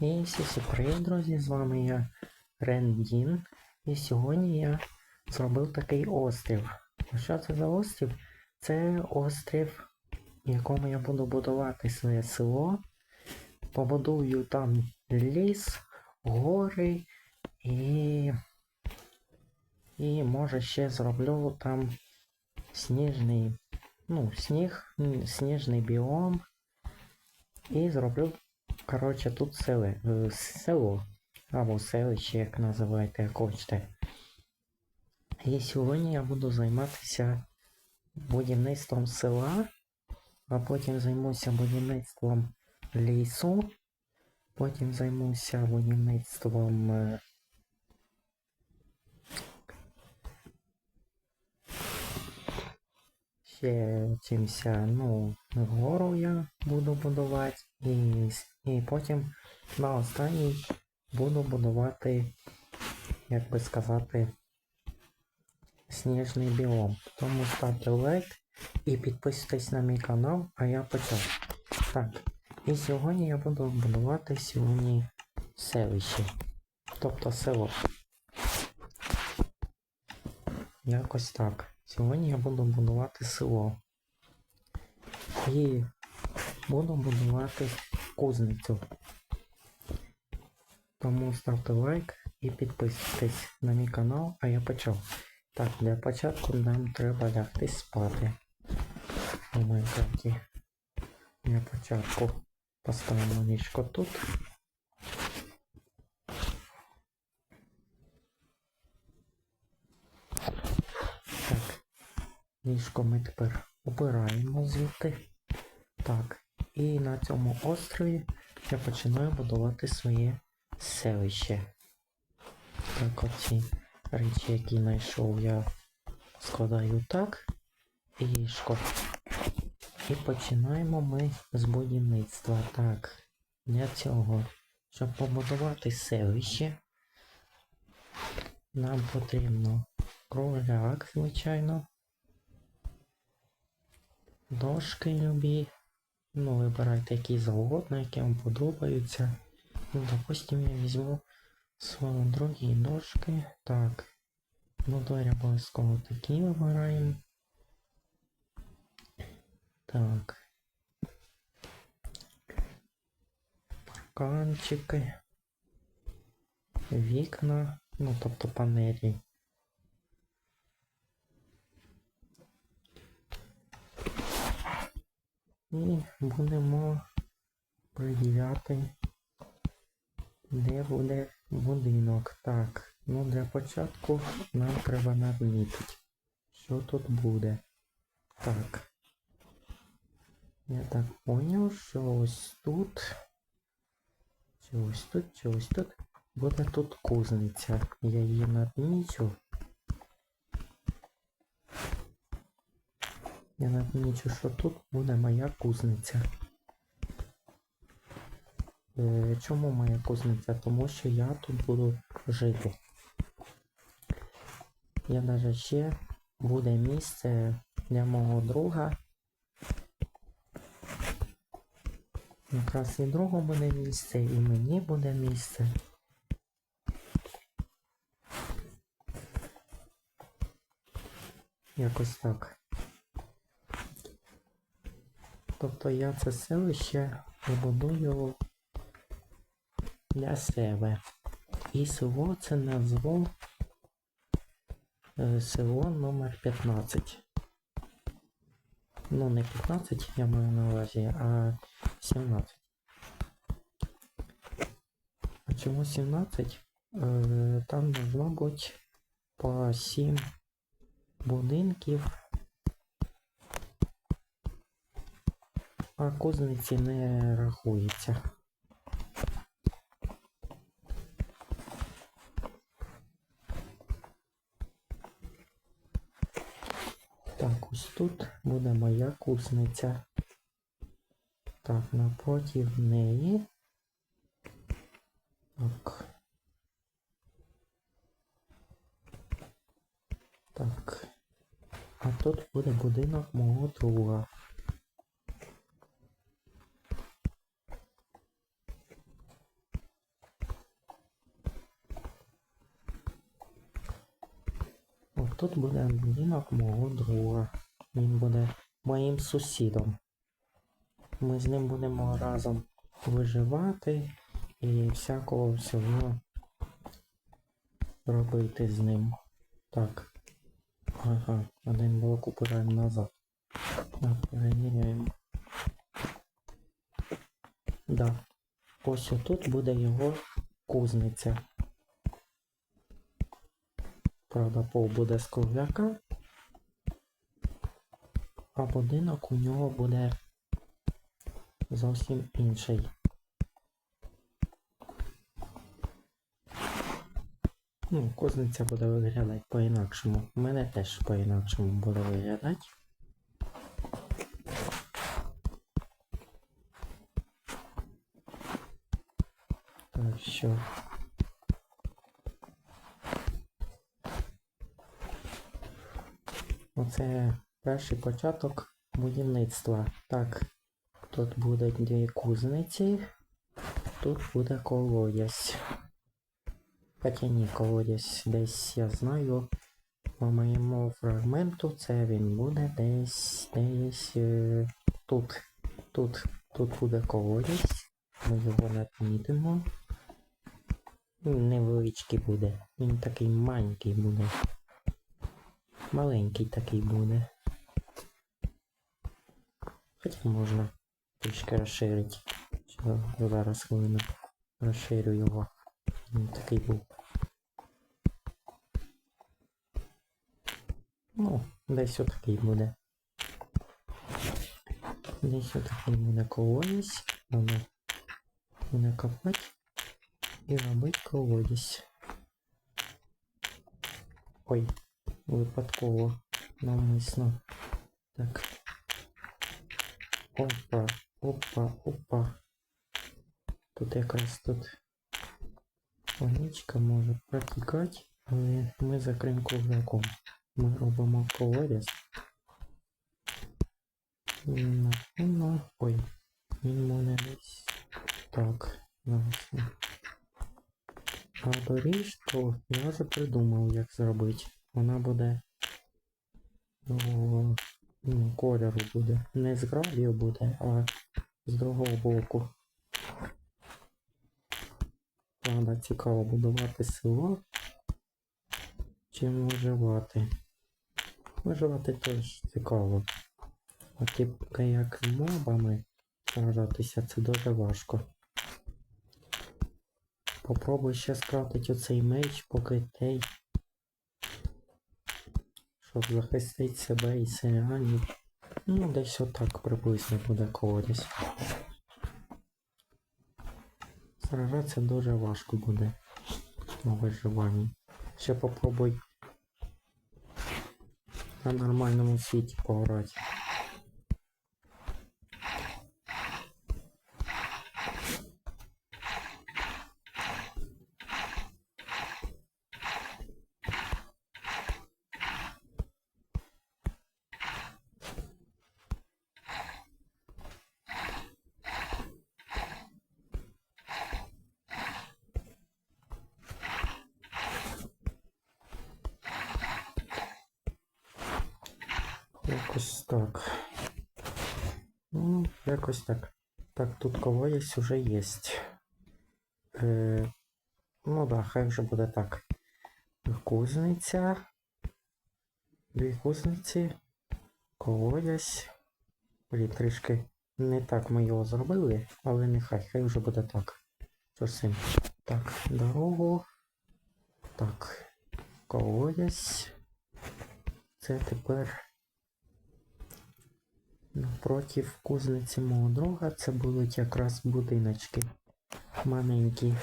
І всі привіт, друзі! З вами я Рендін. І сьогодні я зробив такий острів. Що це за острів? Це острів, в якому я буду будувати своє село. Побудую там ліс, гори і. І може ще зроблю там сніжний, ну, сніг, сніжний біом. І зроблю Коротше, тут селе, е, село, або селище, як називаєте, як хочете. І сьогодні я буду займатися будівництвом села, а потім займуся будівництвом лісу, потім займуся будівництвом. е, Ще чимся, ну, гору я буду будувати, і, і потім на останній буду будувати, як би сказати, сніжний біом. Тому ставте лайк і підписуйтесь на мій канал, а я почав. Так, і сьогодні я буду будувати сьогодні селище, тобто село. Якось так. Сьогодні я буду будувати село. І буду будувати кузницю. Тому ставте лайк і підписуйтесь на мій канал, а я почав. Так, для початку нам треба лягти спати. У Майнкрафті. Для початку поставимо ліжко тут. Так, ліжко ми тепер обираємо звідти. Так, і на цьому острові я починаю будувати своє селище. Так, оці речі, які знайшов, я складаю так. І ліжко. І починаємо ми з будівництва. Так, для цього, щоб побудувати селище, нам потрібно кругляк, звичайно. Дошки любі. Ну, вибирайте які завгодно, які вам подобаються. Ну, допустим, я візьму свої другі дошки. Так. Ну, двері обов'язково такі вибираємо. Так. Парканчики. Вікна. Ну, тобто панелі. І будемо приділяти, де буде будинок. Так, ну для початку нам треба надмітити, що тут буде. Так. Я так поняв, що ось тут. Чи ось тут, чи ось тут. Буде тут кузниця. Я її надмічу. Я надмічу, що тут буде моя кузниця. Е, чому моя кузниця? Тому що я тут буду жити. Я навіть ще буде місце для мого друга. Якраз і другу буде місце, і мені буде місце. Якось так. Тобто я це селище побудую для себе. І село це назву е, село номер 15. Ну, не 15, я маю на увазі, а 17. А чому 17? Е, там бути по 7 будинків. А кузниці не рахується. Так, ось тут буде моя кузниця. Так, напроти неї. Так. Так. А тут буде будинок мого друга. Тут буде будинок мого друга. Він буде моїм сусідом. Ми з ним будемо разом виживати і всякого всього робити з ним. Так. Ага, один блок упираємо назад. Перевіряємо. Да. Ось отут буде його кузниця. Правда, пол буде з кругляка. А будинок у нього буде зовсім інший. Ну, кузниця буде виглядати по-інакшому. У мене теж по-інакшому буде виглядати. Так що. Оце перший початок будівництва. Так, тут буде дві кузниці, тут буде колодязь. Хоча ні, колодязь десь я знаю. По моєму фрагменту це він буде десь десь е, тут. Тут. Тут буде колодязь. Ми його не помітимо. Невеличкий буде. Він такий маленький буде. Маленький такий буде. Хоча можна трішки розширити. Зараз хвилину розширю його. Він такий був. Ну, десь отакий буде. Десь отакий буде колодязь. Треба буде копати і робити колодязь. Ой, випадково, навмисно. Так. Опа, опа, опа. Тут якраз тут водичка може протікати, але ми закриємо кругляком. Ми робимо. Напевно. Ой, він мене десь. Так, зараз. А доріжку я вже придумав, як зробити. Вона буде другого ну, кольору буде. Не з гравію буде, а з другого боку. Правда, цікаво будувати село. Чим виживати? Виживати теж цікаво. А типу як мобами сражатися, це дуже важко. Попробуй ще скрафтити оцей меч, поки той. Щоб захистити себе і селянів. Ну, десь отак приблизно буде колодязь. Сражатися дуже важко буде на виживанні. Ще попробуй на нормальному світі пограти. Якось так. Ну, якось так. Так, тут колодязь уже есть. Е, ну да, хай вже буде так. Кузниця. Дві кузниці. Колодязь. Блін, трішки не так ми його зробили, але нехай, хай вже буде так. Що з? Так, дорогу. Так. Колодязь. Це тепер. Напротив кузниці мого друга це будуть якраз будиночки маленькі.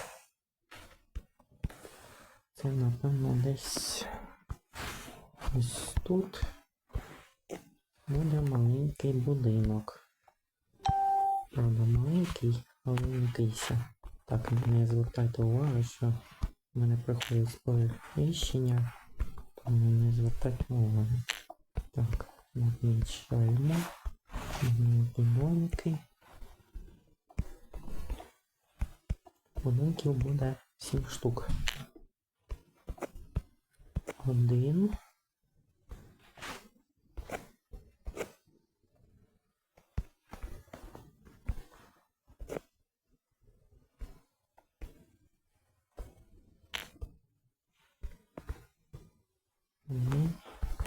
Це, напевно, десь ось тут буде маленький будинок. Правда, маленький, але якийсь. Так, не звертайте увагу, що в мене приходить сповіщення, тому не звертайте увагу. Так, відмічаємо. Динаміки. Будинків буде 7 штук. Один.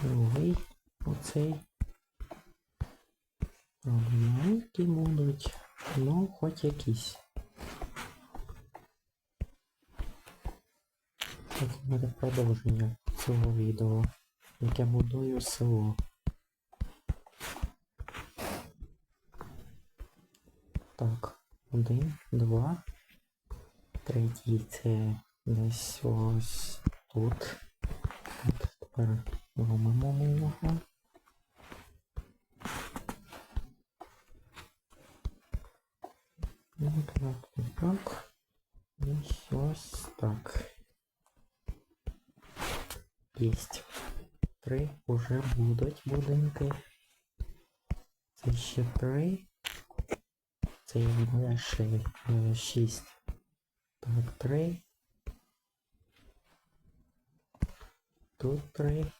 Другий, оцей маленькі будуть, ну хоч якісь. Так, буде продовження цього відео, як я будую село. Так, один, два. Третій це десь ось тут. От тепер робимо ми його. Ну, так, так, так. І ось так. Єсть. Три уже будуть будинки. Це ще три. Це я ще е, шість. Так, три. Тут три.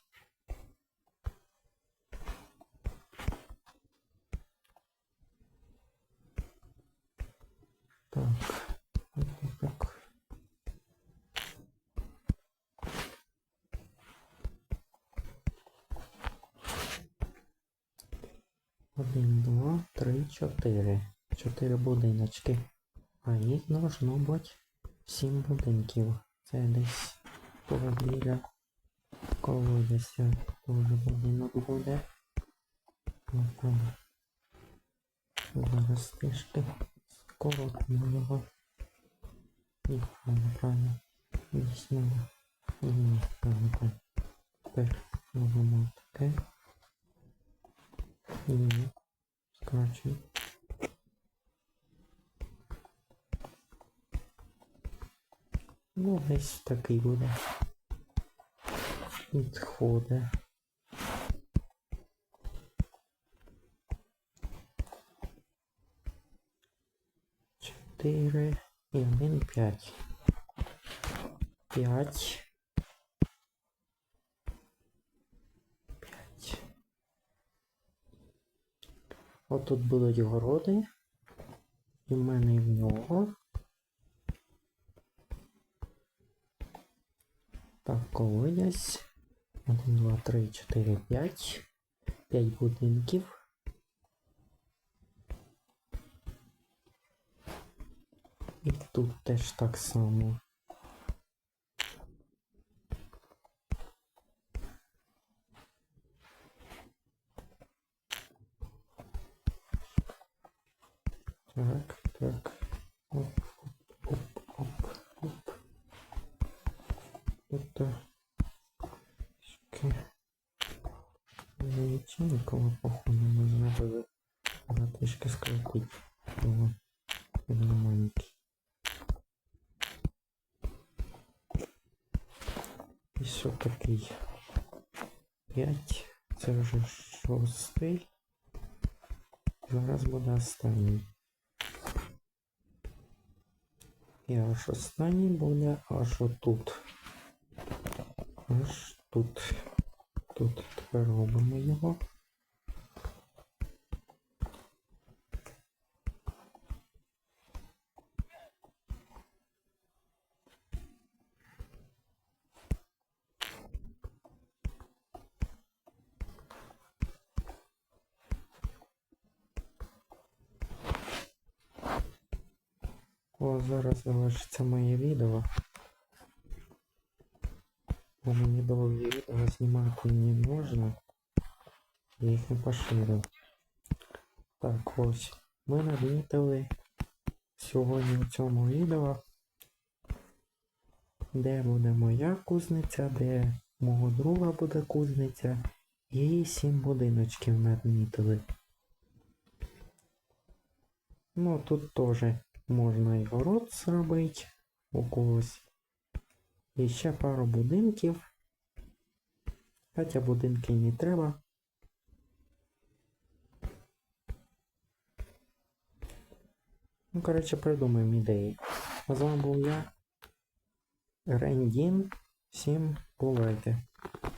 4 будиночки. А їх должно бути 7 будинків. Це десь біля колодязя Тоже будинок буде. Ладно. Зараз трішки скоротно його. Неправильно, правильно. Десь правильно. Тепер робимо таке. І скорочуємо. Ну, десь такий буде. Відходи. Чотири і один п'ять. П'ять. П'ять. Отут будуть городи. І в мене і в нього. Так, колодязь. 1, 2, 3, 4, 5. 5 будинків. І тут теж так само. Так, так. Оп, оп, оп, оп. Это... Таке. Нічого, походу, не зробили. Треба трішки скрутити. Його. Він маленький. І що такий? П'ять. Це вже шостий. Зараз буде останній. І аж останній буде аж отут. Аж тут. Тут робимо його. О, зараз залишиться моє відео. Бо мені довгі відео знімати не можна. Я їх не поширив. Так, ось. Ми намітили сьогодні в цьому відео, де буде моя кузниця, де мого друга буде кузниця. І сім будиночків намітили. Ну, тут теж можна і город зробити у когось. І ще пару будинків. Хоча будинки не треба. Ну, коротше, придумаємо ідеї. А з вами був я, Рендін. Всім бувайте.